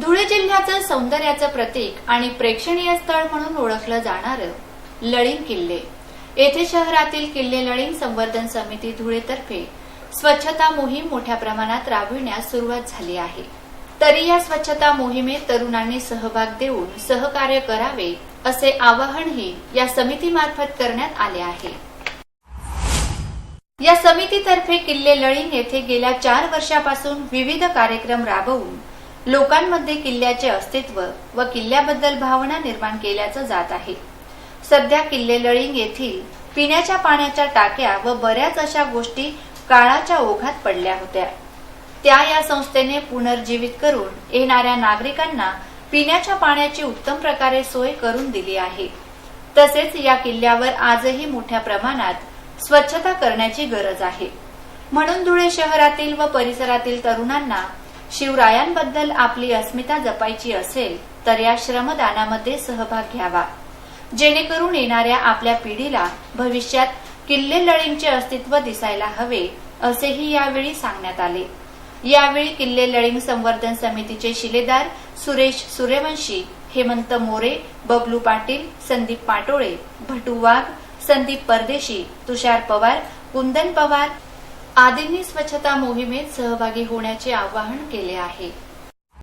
धुळे जिल्ह्याचं सौंदर्याचं प्रतीक आणि प्रेक्षणीय स्थळ म्हणून ओळखलं जाणारं लळिंग किल्ले. येथे शहरातील किल्ले लळिंग संवर्धन समिती धुळेतर्फे स्वच्छता मोहीम मोठ्या प्रमाणात राबविण्यास सुरुवात झाली आहे. तरी या स्वच्छता मोहिमेत तरुणांनी सहभाग देऊन सहकार्य करावे असे आवाहनही या समितीमार्फत करण्यात आले आहे. या समितीतर्फे किल्ले लळिंग येथे गेल्या चार वर्षापासून विविध कार्यक्रम राबवून लोकांमध्ये किल्ल्याचे अस्तित्व व किल्ल्याबद्दल भावना निर्माण केल्याचं जात आहे. सध्या किल्ले लळिंग येथील पिण्याच्या पाण्याच्या टाक्या व बऱ्याच अशा गोष्टी काळाच्या ओघात पडल्या होत्या. त्या या संस्थेने पुनर्जीवित करून येणाऱ्या नागरिकांना पिण्याच्या पाण्याची उत्तम प्रकारे सोय करून दिली आहे. तसेच या किल्ल्यावर आजही मोठ्या प्रमाणात स्वच्छता करण्याची गरज आहे. म्हणून धुळे शहरातील व परिसरातील तरुणांना शिवरायांबद्दल आपली अस्मिता जपायची असेल तर या श्रमदानामध्ये सहभाग घ्यावा. जेणेकरून येणाऱ्या आपल्या पिढीला भविष्यात किल्ले लळींचे अस्तित्व दिसायला हवे असेही यावेळी सांगण्यात आले. यावेळी किल्ले लळिंग संवर्धन समितीचे शिलेदार सुरेश सूर्यवंशी हेमंत मोरे बबलू पाटील संदीप पाटोळे भटू वाघ संदीप परदेशी तुषार पवार कुंदन पवार आदींनी स्वच्छता मोहिमेत सहभागी होण्याचे आवाहन केले आहे.